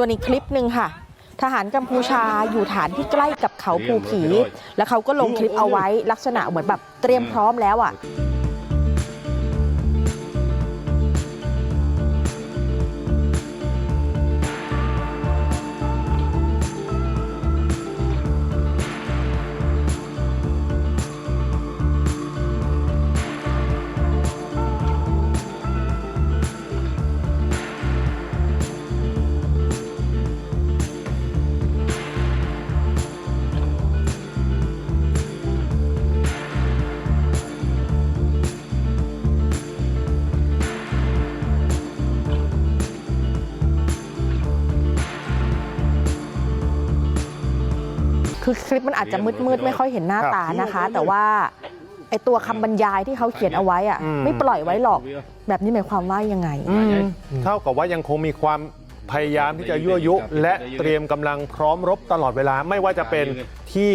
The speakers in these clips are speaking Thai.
ส่วนอีกคลิปหนึ่งค่ะ ทหารกัมพูชาอยู่ฐานที่ใกล้กับเขาภูผี แล้วเขาก็ลงคลิปเอาไว้ลักษณะเหมือนแบบเตรียมพร้อมแล้วอะ คือคลิปมันอาจจะมืดๆไม่ค่อยเห็นหน้าตานะคะ แต่ว่าไอตัวคำบรรยายที่เขาเขียนเอาไว้อะอืม ไม่ปล่อยไว้หรอก แบบนี้หมายความว่ายังไงอืมเท่ากับว่ายังคงมีความพยายามที่จะยั่วยุ และเตรียมกำลังพร้อมรบตลอดเวลาไม่ว่าจะเป็นที่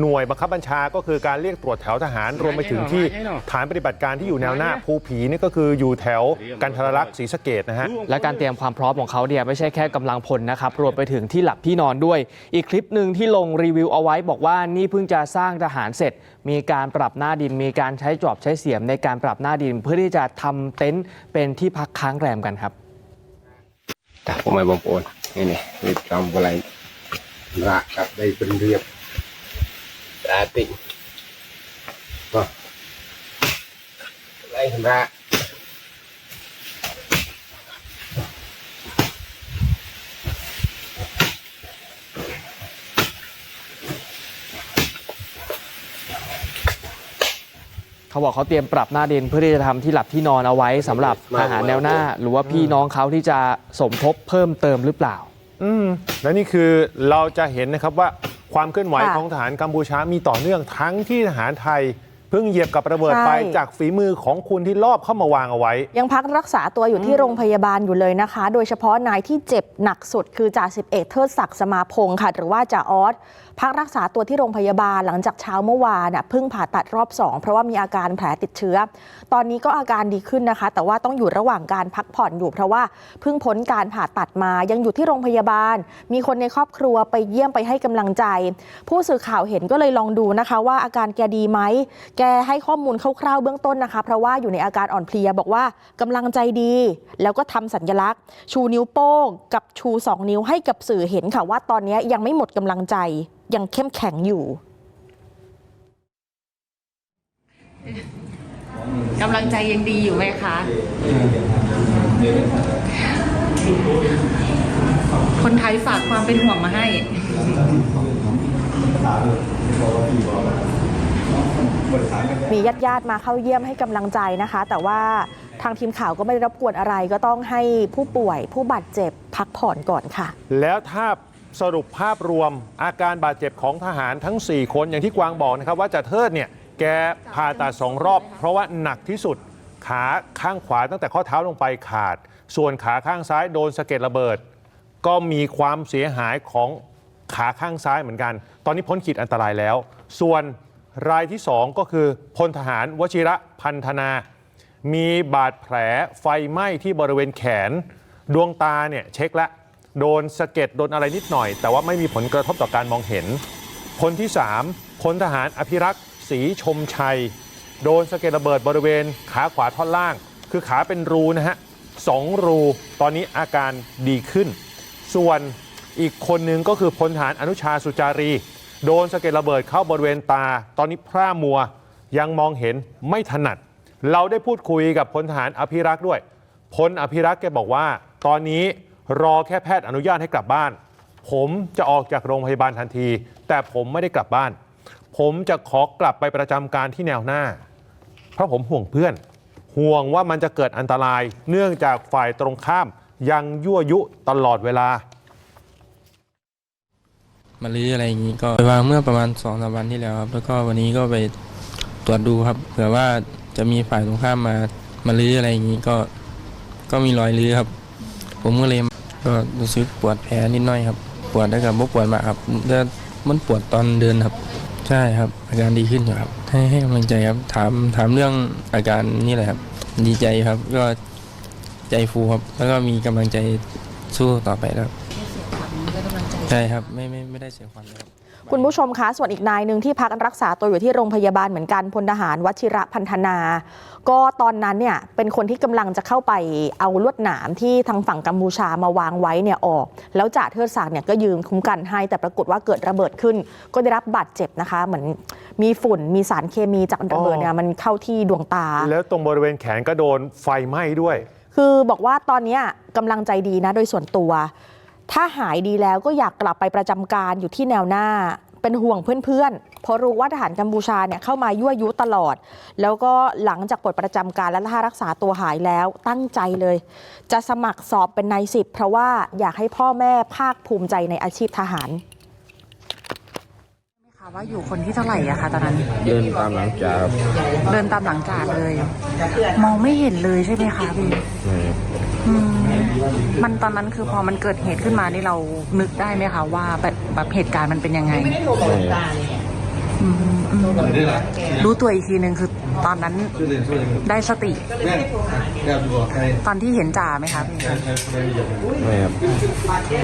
หน่วยบังคับบัญชาก็คือการเรียกตรวจแถวทหาร รวมไปถึงที่ฐานปฏิบัติการที่อยู่แนวหน้าภูผีนี่ก็คืออยู่แถวกันทรลักษ์ศรีสะเกดนะฮะและการเตรียมความพร้อมของเขาเนี่ยไม่ใช่แค่กำลังพลนะครับรวมไปถึงที่หลับที่นอนด้วย อีกคลิปหนึ่งที่ลงรีวิวเอาไว้ บอกว่านี่เพิ่งจะสร้างทหารเสร็จ มีการปรับหน้าดิน มีการใช้จอบใช้เสียมในการปรับหน้าดิน เพื่อที่จะทำเต็นท์เป็นที่พักค้างแรมกันครับผมไม่บอมโอนนี่นี่รีบจำอะไรลักครับได้เป็นเรียบ ตาติไล่ขึ้นมาเขาบอกเขาเตรียมปรับหน้าเดินเพื่อที่จะทำที่หลับที่นอนเอาไว้สำหรับทหารแนวหน้า หรือว่าพี่น้องเขาที่จะสมทบเพิ่มเติมหรือเปล่า อืมและนี่คือเราจะเห็นนะครับว่า ความเคลื่อนไหวค่ะของทหารกัมพูชามีต่อเนื่องทั้งที่ทหารไทยเพิ่งเหยียบกับระเบิดใช่ไปจากฝีมือของคุณที่ลอบเข้ามาวางเอาไว้ ยังพักรักษาตัวอยู่ที่โรงพยาบาลอยู่เลยนะคะ โดยเฉพาะนายที่เจ็บหนักสุดคือจ่าสิบเอกเทิดศักดิ์สมาพงศ์ค่ะ หรือว่าจ่าออส พักรักษาตัวที่โรงพยาบาลหลังจากเช้าเมื่อวานเพิ่งผ่าตัดรอบสองเพราะว่ามีอาการแผลติดเชื้อ ตอนนี้ก็อาการดีขึ้นนะคะ แต่ว่าต้องอยู่ระหว่างการพักผ่อนอยู่ เพราะว่าเพิ่งพ้นการผ่าตัดมายังอยู่ที่โรงพยาบาล มีคนในครอบครัวไปเยี่ยมไปให้กำลังใจ ผู้สื่อข่าวเห็นก็เลยลองดูนะคะ ว่าอาการแกดีไหมแกให้ข้อมูลคร่าวๆเบื้องต้นนะคะ เพราะว่าอยู่ในอาการอ่อนเพลียบอกว่ากำลังใจดี แล้วก็ทำสัญลักษณ์ ชูนิ้วโป้งกับชู 2 นิ้วให้กับสื่อเห็นค่ะว่าตอนนี้ยังไม่หมดกำลังใจยังเข้มแข็งอยู่กำลังใจยังดีอยู่ไหมคะคนไทยฝากความเป็นห่วงมาให้มีญาติญาติๆมาเข้าเยี่ยมให้กำลังใจนะคะ แต่ว่าทางทีมข่าวก็ไม่ได้รบกวนอะไร ก็ต้องให้ผู้ป่วยผู้บาดเจ็บพักผ่อนก่อนค่ะ แล้วถ้า สรุปภาพรวมอาการบาดเจ็บของทหารทั้ง 4 คนอย่างที่กวางบอกนะครับว่าจะเทิดเนี่ยแกผ่าตัดสองรอบ เพราะว่าหนักที่สุดขาข้างขวาตั้งแต่ข้อเท้าลงไปขาด ส่วนขาข้างซ้ายโดนสะเก็ดระเบิด ก็มีความเสียหายของขาข้างซ้ายเหมือนกัน ตอนนี้พ้นขีดอันตรายแล้ว ส่วนรายที่ 2 ก็คือพลทหารวชิระพันธนา มีบาดแผลไฟไหม้ที่บริเวณแขน ดวงตาเนี่ยเช็คแล้ว โดนสะเก็ดโดนอะไรนิดหน่อย แต่ว่าไม่มีผลกระทบต่อการมองเห็น คนที่3พลทหารอภิรักษ์ศรีชมชัย โดนสะเก็ดระเบิดบริเวณขาขวาท่อนล่าง คือขาเป็นรูนะฮะสองรูตอนนี้อาการดีขึ้น ส่วนอีกคนหนึ่งก็คือพลทหารอนุชาสุจารี โดนสะเก็ดระเบิดเข้าบริเวณตา ตอนนี้พร่ามัวยังมองเห็นไม่ถนัด เราได้พูดคุยกับพลทหารอภิรักษ์ด้วยพลอภิรักษ์แกบอกว่า ตอนนี้ รอแค่แพทย์อนุญาตให้กลับบ้าน ผมจะออกจากโรงพยาบาลทันที แต่ผมไม่ได้กลับบ้าน ผมจะขอกลับไปประจำการที่แนวหน้า เพราะผมห่วงเพื่อน ห่วงว่ามันจะเกิดอันตราย เนื่องจากฝ่ายตรงข้ามยังยั่วยุตลอดเวลามาลื้ออะไรอย่างนี้ก็ไปวางเมื่อประมาณสองสามวันที่แล้วครับ แล้วก็วันนี้ก็ไปตรวจดูครับเผื่อว่าจะมีฝ่ายตรงข้ามมามาลื้ออะไรอย่างนี้ก็ก็มีรอยลื้อครับ ผมก็เลย ก็รู้สึกปวดแผลนิดหน่อยครับ ปวดได้กับบ่ปวดมากครับแต่มันปวดตอนเดินครับ ใช่ครับ อาการดีขึ้นอยู่ครับ ให้ให้กำลังใจครับ ถามถามเรื่องอาการนี่แหละครับ ดีใจครับก็ใจฟูครับ แล้วก็มีกำลังใจสู้ต่อไปแล้วครับใช่ครับ ไม่ไม่ไม่ได้เสียขวัญเลยครับ คุณผู้ชมคะส่วนอีกนายหนึ่งที่พักรักษาตัวอยู่ที่โรงพยาบาลเหมือนกันพลทหารวชิระพันธนา ก็ตอนนั้นเนี่ยเป็นคนที่กำลังจะเข้าไปเอาลวดหนามที่ทางฝั่งกัมพูชามาวางไว้เนี่ยออก แล้วจ่าเทิดศักดิ์เนี่ยก็ยืนคุ้มกันให้ แต่ปรากฏว่าเกิดระเบิดขึ้น ก็ได้รับบาดเจ็บนะคะ เหมือนมีฝุ่นมีสารเคมีจากระเบิดเนี่ยมันเข้าที่ดวงตา แล้วตรงบริเวณแขนก็โดนไฟไหม้ด้วย คือบอกว่าตอนเนี้ยกำลังใจดีนะโดยส่วนตัว ถ้าหายดีแล้วก็อยากกลับไปประจำการอยู่ที่แนวหน้า เป็นห่วงเพื่อนๆ เพราะรู้ว่าทหารกัมพูชาเนี่ยเข้ามายั่วยุตลอด แล้วก็หลังจากปลดประจำการและถ้ารักษาตัวหายแล้วตั้งใจเลย จะสมัครสอบเป็นนายสิบเพราะว่าอยากให้พ่อแม่ภาคภูมิใจในอาชีพทหาร ว่าอยู่คนที่เท่าไหร่อะคะตอนนั้น เดินตามหลังจากเดินตามหลังจ่าเลย มองไม่เห็นเลยใช่ไหมคะพี่อืมมันตอนนั้นคือพอมันเกิดเหตุขึ้นมานี่เรานึกได้ไหมคะว่าแบบแบบเหตุการณ์มันเป็นยังไงอืมอืมรู้ตัวอีกทีหนึ่งคือตอนนั้นได้สติ ตอนที่เห็นจ่าไหมคะพี่ไม่ครับ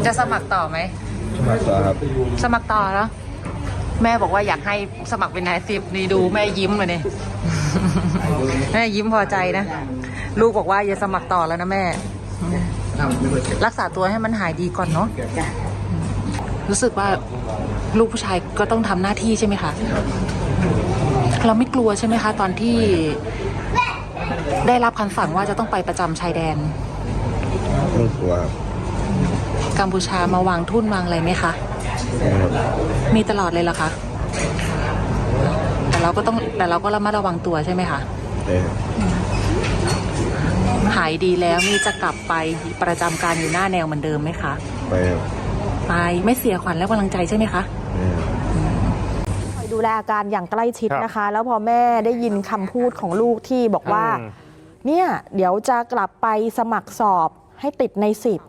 จะสมัครต่อไหมสมัครต่อครับ สมัครต่อแล้ว แม่บอกว่าอยากให้สมัครเป็นนายสิบนี่ดูแม่ยิ้มเลยเนี่ย แม่ยิ้มพอใจนะ ลูกบอกว่าอย่าสมัครต่อแล้วนะแม่ รักษาตัวให้มันหายดีก่อนเนาะรู้สึกว่าลูกผู้ชายก็ต้องทำหน้าที่ใช่ไหมคะ เราไม่กลัวใช่ไหมคะ ตอนที่ได้รับคำสั่งว่าจะต้องไปประจำชายแดนไม่กลัวครับกัมพูชามาวางทุ่นวางอะไรไหมคะไม่ครับ มีตลอดเลยเหรอคะ แต่เราก็ต้องแต่เราก็ระมัดระวังตัวใช่ไหมคะใช่ครับหายดีแล้วนี่จะกลับไปประจำการอยู่หน้าแนวเหมือนเดิมไหมคะ ไปครับไปไม่เสียขวัญและกำลังใจใช่ไหมคะไม่ครับคอยดูแลอาการอย่างใกล้ชิดครับนะคะ แล้วพอแม่ได้ยินคำพูดของลูกที่บอกว่าอืมเนี่ย เดี๋ยวจะกลับไปสมัครสอบให้ติดในสิบ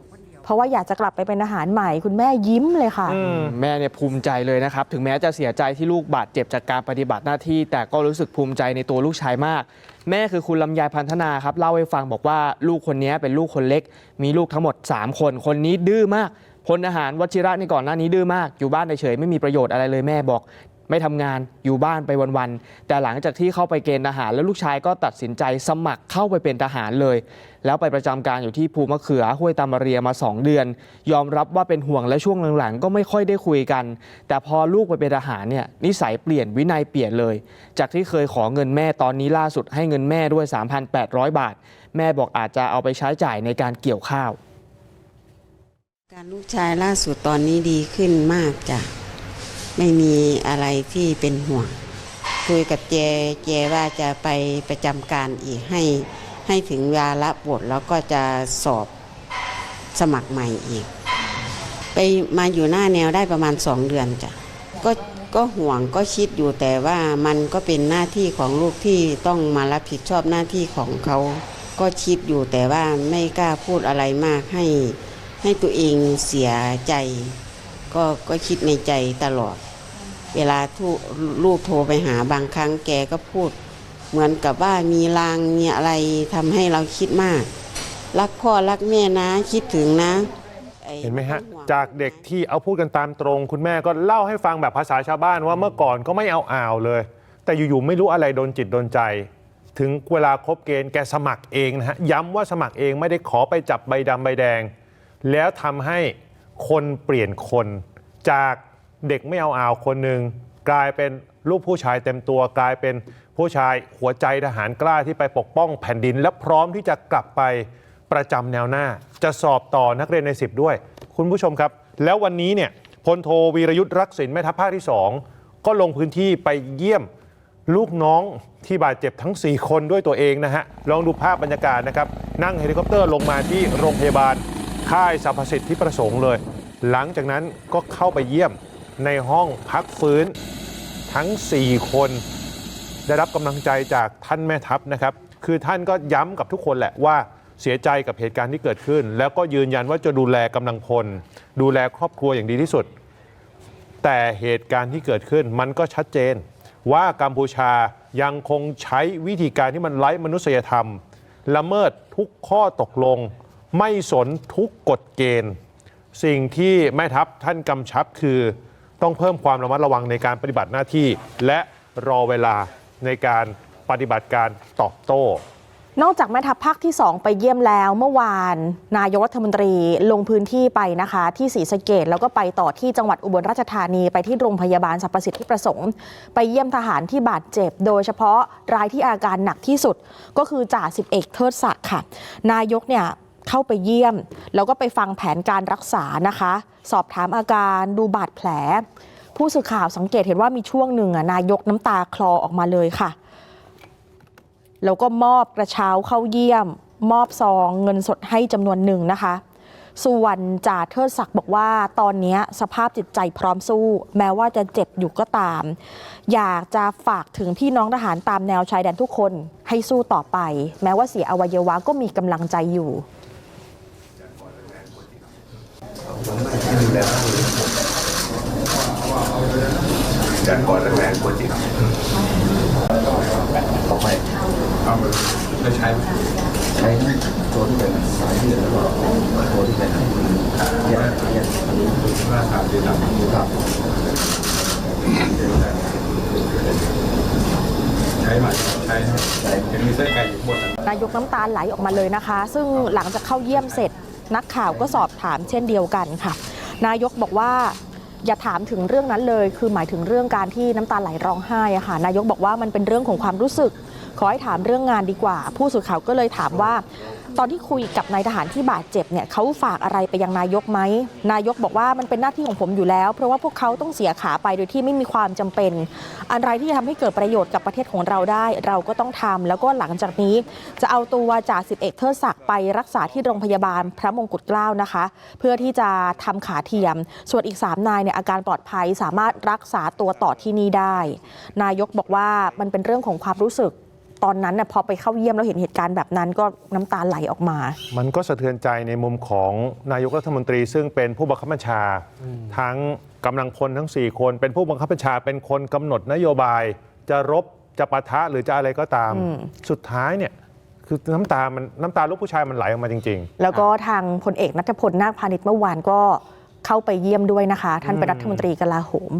เพราะว่าอยากจะกลับไปเป็นอาหารใหม่ คุณแม่ยิ้มเลยค่ะ อืมแม่เนี่ยภูมิใจเลยนะครับ ถึงแม้จะเสียใจที่ลูกบาดเจ็บจากการปฏิบัติหน้าที่ แต่ก็รู้สึกภูมิใจในตัวลูกชายมาก แม่คือคุณลำไยพันธนาครับเล่าให้ฟังบอกว่าลูกคนนี้เป็นลูกคนเล็ก มีลูกทั้งหมด 3 คน คนนี้ดื้อมากพลทหารวชิระในก่อนหน้านี้ดื้อมากอยู่บ้านเฉยๆไม่มีประโยชน์อะไรเลยแม่บอก ไม่ทำงานอยู่บ้านไปวันๆแต่หลังจากที่เข้าไปเกณฑ์ทหาร แล้วลูกชายก็ตัดสินใจสมัครเข้าไปเป็นทหารเลย แล้วไปประจำการอยู่ที่ภูมะเขือห้วยตามาเรียมา 2 เดือน ยอมรับว่าเป็นห่วงและช่วงหลังๆ ก็ไม่ค่อยได้คุยกัน แต่พอลูกไปเป็นทหารเนี่ยนิสัยเปลี่ยนวินัยเปลี่ยนเลย จากที่เคยขอเงินแม่ตอนนี้ล่าสุดให้เงินแม่ด้วย 3,800 บาท แม่บอกอาจจะเอาไปใช้จ่ายในการเกี่ยวข้าว การลูกชายล่าสุดตอนนี้ดีขึ้นมากจ้ะ ไม่มีอะไรที่เป็นห่วง คุยกับเจเจว่าจะไปประจำการอีกให้ ให้ถึงเวลาละบทแล้วก็จะสอบสมัครใหม่อีก ไปมาอยู่หน้าแนวได้ประมาณสองเดือนจ้ะก็ก็ห่วงก็คิดอยู่แต่ว่ามันก็เป็นหน้าที่ของลูกที่ต้องมารับผิดชอบหน้าที่ของเขาก็คิดอยู่แต่ว่าไม่กล้าพูดอะไรมากให้ให้ตัวเองเสียใจ ก็ก็คิดในใจตลอด เวลาทุลูกโทรไปหาบางครั้งแกก็พูด เหมือนกับว่ามีลางมีอะไรทำให้เราคิดมาก รักพ่อรักแม่นะคิดถึงนะอ้เห็นไหมฮะห่วงจากเด็กที่เอาพูดกันตามตรง คุณแม่ก็เล่าให้ฟังแบบภาษาชาวบ้านว่าเมื่อก่อนก็ไม่เอาอ่าวเลย แต่อยู่ๆไม่รู้อะไรโดนจิตโดนใจ ถึงเวลาครบเกณฑ์แกสมัครเองนะฮะ ย้ำว่าสมัครเองไม่ได้ขอไปจับใบดำใบแดง แล้วทำให้ คนเปลี่ยนคนจากเด็กไม่เอาอาวคนหนึ่งกลายเป็นลูกผู้ชายเต็มตัวกลายเป็นผู้ชายหัวใจทหารกล้าที่ไปปกป้องแผ่นดิน และพร้อมที่จะกลับไปประจำแนวหน้า จะสอบต่อนักเรียนใน 10 ด้วย คุณผู้ชมครับ แล้ววันนี้เนี่ยพลโทวีรยุทธ์รักษิณแม่ทัพภาคที่ 2 ก็ลงพื้นที่ไปเยี่ยมลูกน้องที่บาดเจ็บทั้ง 4 คนด้วยตัวเองนะฮะลองดูภาพบรรยากาศนะครับนั่งเฮลิคอปเตอร์ลงมาที่โรงพยาบาล ค่ายสรรพสิทธิประสงค์เลย หลังจากนั้นก็เข้าไปเยี่ยมในห้องพักฟื้นทั้ง 4 คน ได้รับกำลังใจจากท่านแม่ทัพนะครับ คือท่านก็ย้ำกับทุกคนแหละว่าเสียใจกับเหตุการณ์ที่เกิดขึ้น แล้วก็ยืนยันว่าจะดูแลกำลังพล ดูแลครอบครัวอย่างดีที่สุด แต่เหตุการณ์ที่เกิดขึ้นมันก็ชัดเจน ว่ากัมพูชายังคงใช้วิธีการที่มันไร้มนุษยธรรม ละเมิดทุกข้อตกลง ไม่สนทุกกฎเกณฑ์ สิ่งที่แม่ทัพท่านกำชับคือ ต้องเพิ่มความระมัดระวังในการปฏิบัติหน้าที่ และรอเวลาในการปฏิบัติการตอบโต้ นอกจากแม่ทัพภาคที่ 2 ไปเยี่ยมแล้วเมื่อวาน นายกรัฐมนตรีลงพื้นที่ไปนะคะ ที่ศรีสะเกดแล้วก็ไปต่อที่จังหวัดอุบลราชธานีไปที่โรงพยาบาลสรรพสิทธิประสงค์ ไปเยี่ยมทหารที่บาดเจ็บ โดยเฉพาะรายที่อาการหนักที่สุด ก็คือจ่าสิบเอกเทิดศักดิ์ค่ะ นายกเนี่ย เข้าไปเยี่ยม แล้วก็ไปฟังแผนการรักษานะคะ สอบถามอาการดูบาดแผล ผู้สื่อข่าวสังเกตเห็นว่ามีช่วงหนึ่งนายกน้ำตาคลอออกมาเลยค่ะ แล้วก็มอบกระเช้าเข้าเยี่ยม มอบซองเงินสดให้จำนวนหนึ่งนะคะส่วนจ่าเทิดศักดิ์บอกว่าตอนนี้สภาพจิตใจพร้อมสู้ แม้ว่าจะเจ็บอยู่ก็ตาม อยากจะฝากถึงพี่น้องทหารตามแนวชายแดนทุกคนให้สู้ต่อไป แม้ว่าเสียอวัยวะก็มีกำลังใจอยู่ จัดก่อนแล้วแม่กดจิตต่อไปเอาได้ใช้ใช้ตัวที่เป็นสายที่แล้วก็ตัวที่เป็นแยกแยกราคาที่ต่ำครับใช้ใหม่ใช้ใช้ยังมีเส้นไก่อยู่บนนายกน้ำตาไหลออกมาเลยนะคะ ซึ่งหลังจากเข้าเยี่ยมเสร็จนักข่าวก็สอบถามเช่นเดียวกันค่ะ นายกบอกว่าอย่าถามถึงเรื่องนั้นเลย คือหมายถึงเรื่องการที่น้ำตาไหลร้องไห้อะค่ะนายกบอกว่ามันเป็นเรื่องของความรู้สึก ขอให้ถามเรื่องงานดีกว่า ผู้สื่อข่าวก็เลยถามว่า ตอนที่คุยกับนายทหารที่บาดเจ็บเนี่ยเขาฝากอะไรไปยังนายกไหมนายกบอกว่ามันเป็นหน้าที่ของผมอยู่แล้ว เพราะว่าพวกเขาต้องเสียขาไปโดยที่ไม่มีความจำเป็น อะไรที่จะทำให้เกิดประโยชน์กับประเทศของเราได้ เราก็ต้องทำแล้วก็หลังจากนี้จะเอาตัวจ่าสิบเอกเทิดศักดิ์ไปรักษาที่โรงพยาบาลพระมงกุฎเกล้านะคะ เพื่อที่จะทำขาเทียม ส่วนอีก 3 นายเนี่ยอาการปลอดภัยสามารถรักษาตัวต่อที่นี่ได้ นายกบอกว่ามันเป็นเรื่องของความรู้สึก ตอนนั้นน่ะพอไปเข้าเยี่ยมแล้วเห็นเหตุการณ์แบบนั้นก็น้ำตาไหลออกมา มันก็สะเทือนใจในมุมของนายกรัฐมนตรี ซึ่งเป็นผู้บังคับบัญชา ทั้งกำลังพลทั้ง 4 คน เป็นผู้บังคับบัญชาเป็นคนกำหนดนโยบาย จะรบจะปะทะหรือจะอะไรก็ตามอืมสุดท้ายเนี่ยคือน้ำตามันน้ำตาลูกผู้ชายมันไหลออกมาจริง ๆ แล้วก็ทางพลเอกนัทพลนาคพาณิชย์เมื่อวานก็เข้าไปเยี่ยมด้วยนะคะ ท่านเป็นรัฐมนตรีกลาโหม